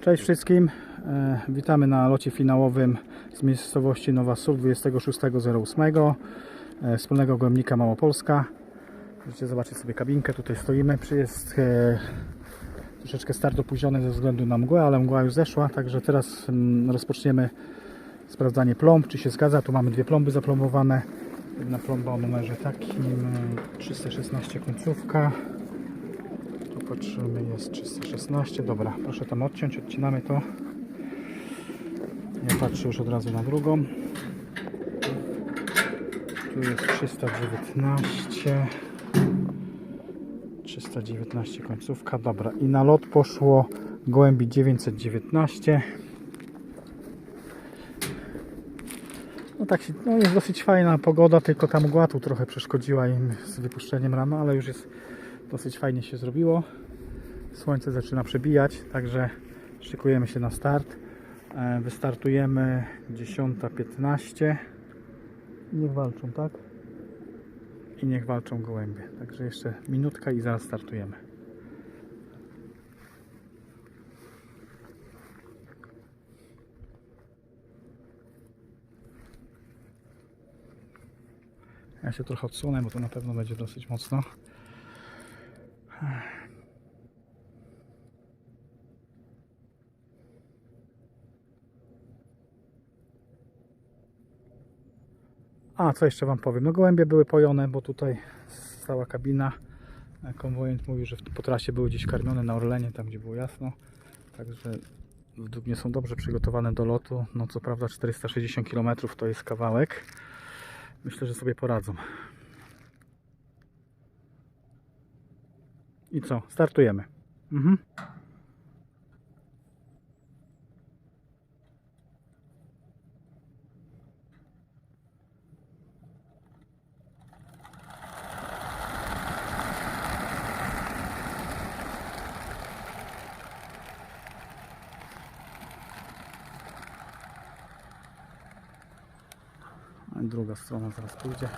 Cześć wszystkim. E, witamy na locie finałowym z miejscowości Nowa Sól 26.08 e, wspólnego gołębnika Małopolska. Możecie zobaczyć sobie kabinkę. Tutaj stoimy. Jest e, troszeczkę start opóźniony ze względu na mgłę, ale mgła już zeszła. Także teraz mm, rozpoczniemy sprawdzanie plomb, czy się zgadza. Tu mamy dwie plomby zaplombowane. Jedna plomba o numerze takim e, 316 końcówka. Patrzymy, jest 316. Dobra, proszę tam odciąć, odcinamy to. Ja patrzę już od razu na drugą. Tu jest 319. 319 końcówka, dobra. I na lot poszło gołębi 919. No tak, się- no jest dosyć fajna pogoda, tylko ta mgła tu trochę przeszkodziła im z wypuszczeniem rano, ale już jest dosyć fajnie się zrobiło. Słońce zaczyna przebijać, także szykujemy się na start. E, Wystartujemy 10.15. Niech walczą, tak? I niech walczą gołębie. Także jeszcze minutka i zaraz startujemy. Ja się trochę odsunę, bo to na pewno będzie dosyć mocno. A, co jeszcze Wam powiem? No gołębie były pojone, bo tutaj stała kabina. Konwojent mówił, że w- po trasie były gdzieś karmione na Orlenie, tam gdzie było jasno. Także według mnie są dobrze przygotowane do lotu. No co prawda 460 km to jest kawałek. Myślę, że sobie poradzą. I co? Startujemy. Mhm. Druga strona zaraz pójdzie.